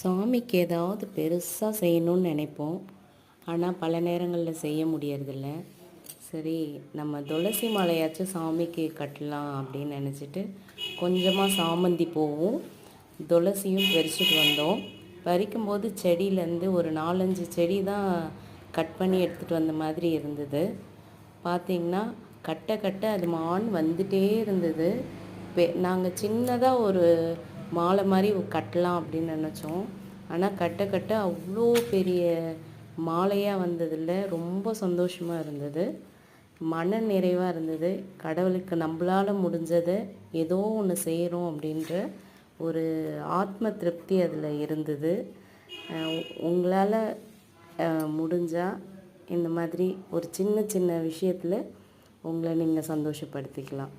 சாமிக்கு ஏதாவது பெருசாக செய்யணும்னு நினைப்போம். ஆனால் பல நேரங்களில் செய்ய முடியறதில்ல. சரி நம்ம துளசி மாலையாச்சும் சாமிக்கு கட்டலாம் அப்படின்னு நினச்சிட்டு கொஞ்சமாக சாமந்தி பூவும் துளசியும் பறிச்சுட்டு வந்தோம். பறிக்கும்போது செடியிலேருந்து ஒரு நாலஞ்சு செடி தான் கட் பண்ணி எடுத்துகிட்டு வந்த மாதிரி இருந்தது. பார்த்திங்கன்னா கட்ட கட்ட அது மான் வந்துட்டே இருந்தது. நாங்கள் சின்னதாக ஒரு மாலை மாதிரி கட்டலாம் அப்படின்னு நினச்சோம். ஆனால் கட்ட கட்ட அவ்வளோ பெரிய மாலையாக வந்ததில் ரொம்ப சந்தோஷமாக இருந்தது. மன நிறைவாக இருந்தது. கடவுளுக்கு நம்மளால் முடிஞ்சதை ஏதோ ஒன்று செய்கிறோம் அப்படின்ற ஒரு ஆத்ம திருப்தி அதில் இருந்தது. உங்களால் முடிஞ்சால் இந்த மாதிரி ஒரு சின்ன சின்ன விஷயத்தில் உங்களை நீங்கள் சந்தோஷப்படுத்திக்கலாம்.